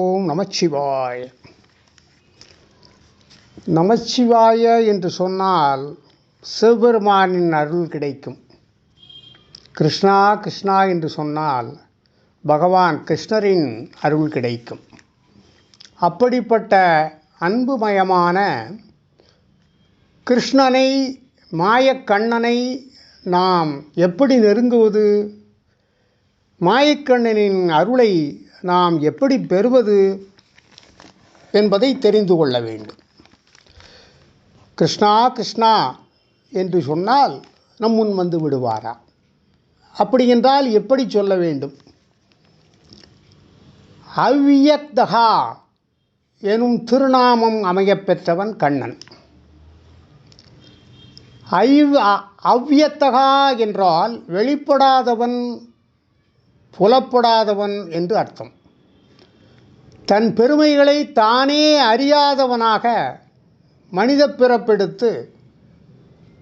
ஓம் நமச்சிவாய. என்று சொன்னால் சிவபெருமானின் அருள் கிடைக்கும். கிருஷ்ணா கிருஷ்ணா என்று சொன்னால் பகவான் கிருஷ்ணரின் அருள் கிடைக்கும். அப்படிப்பட்ட அன்புமயமான கிருஷ்ணனை மாயக்கண்ணனை நாம் எப்படி நெருங்குவது? மாயக்கண்ணனின் அருளை நாம் எப்படி பெறுவது என்பதை தெரிந்து கொள்ள வேண்டும். கிருஷ்ணா கிருஷ்ணா என்று சொன்னால் நம் முன் வந்து விடுவாரா? அப்படி என்றால் எப்படி சொல்ல வேண்டும்? அவ்வியக்தகா எனும் திருநாமம் அமையப்பெற்றவன் கண்ணன். ஐவ் அ- அவ்வியத்தகா என்றால் வெளிப்படாதவன் புலப்படாதவன் என்று அர்த்தம். தன் பெருமைகளை தானே அறியாதவனாக மனித பிறப்பெடுத்து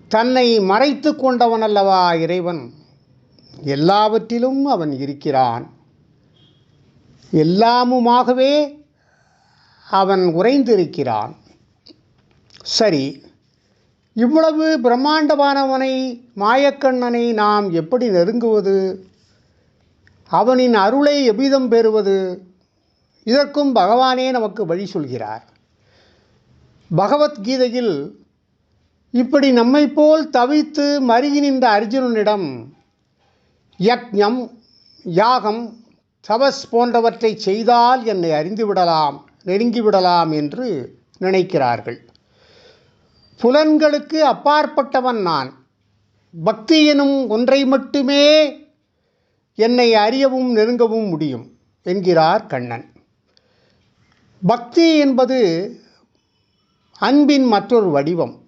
தன்னை மறைத்து கொண்டவன் அல்லவா இறைவன்? எல்லாவற்றிலும் அவன் இருக்கிறான். எல்லாமுமாகவே அவன் உறைந்திருக்கிறான். சரி இவ்வளவு பிரம்மாண்டமானவனை மாயக்கண்ணனை நாம் எப்படி நெருங்குவது? அவனின் அருளை எவ்விதம் பெறுவது? இதற்கும் பகவானே நமக்கு வழி சொல்கிறார். பகவத்கீதையில் இப்படி நம்மைப் போல் தவித்து மருகி நின்ற அர்ஜுனனிடம் யக்ஞம் யாகம் தபஸ் போன்றவற்றை செய்தால் என்னை அறிந்துவிடலாம் நெருங்கிவிடலாம் என்று நினைக்கிறார்கள். புலன்களுக்கு அப்பாற்பட்டவன் நான். பக்தி எனும் ஒன்றை மட்டுமே என்னை அறியவும் நெருங்கவும் முடியும் என்கிறார் கண்ணன். பக்தி என்பது அன்பின் மற்றொரு வடிவம்.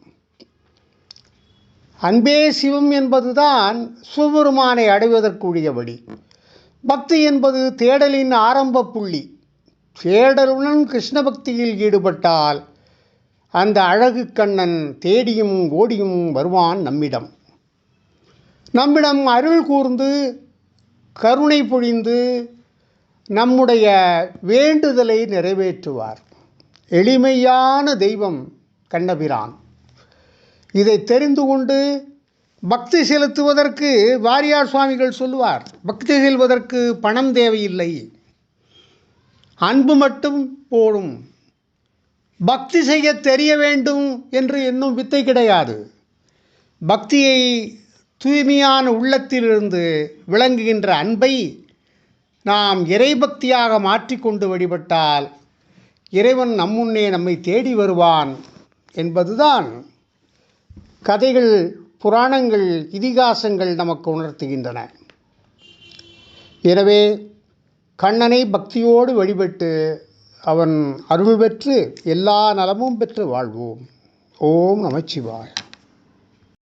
அன்பே சிவம் என்பதுதான் சிவபெருமானை அடைவதற்குரிய வழி. பக்தி என்பது தேடலின் ஆரம்ப புள்ளி. தேடலுடன் கிருஷ்ண பக்தியில் ஈடுபட்டால் அந்த அழகு கண்ணன் தேடியும் ஓடியும் வருவான் நம்மிடம். நம்மிடம் அருள் கூர்ந்து கருணை பொழிந்து நம்முடைய வேண்டுதலை நிறைவேற்றுவார். எளிமையான தெய்வம் கண்ணபிரான். இதை தெரிந்து கொண்டு பக்தி செலுத்துவதற்கு வாரியார் சுவாமிகள் சொல்லுவார் பக்தி செல்வதற்கு பணம் தேவையில்லை. அன்பு மட்டும் போடும் பக்தி செய்ய தெரிய வேண்டும் என்று இன்னும் வித்தை கிடையாது. பக்தியை தூய்மையான உள்ளத்திலிருந்து விளங்குகின்ற அன்பை நாம் இறைபக்தியாக மாற்றிக்கொண்டு வழிபட்டால் இறைவன் நம்முன்னே நம்மை தேடி வருவான் என்பதுதான் கதைகள் புராணங்கள் இதிகாசங்கள் நமக்கு உணர்த்துகின்றன. எனவே கண்ணனை பக்தியோடு வழிபட்டு அவன் அருள் பெற்று எல்லா நலமும் பெற்று வாழ்வோம். ஓம் நமச்சிவாய்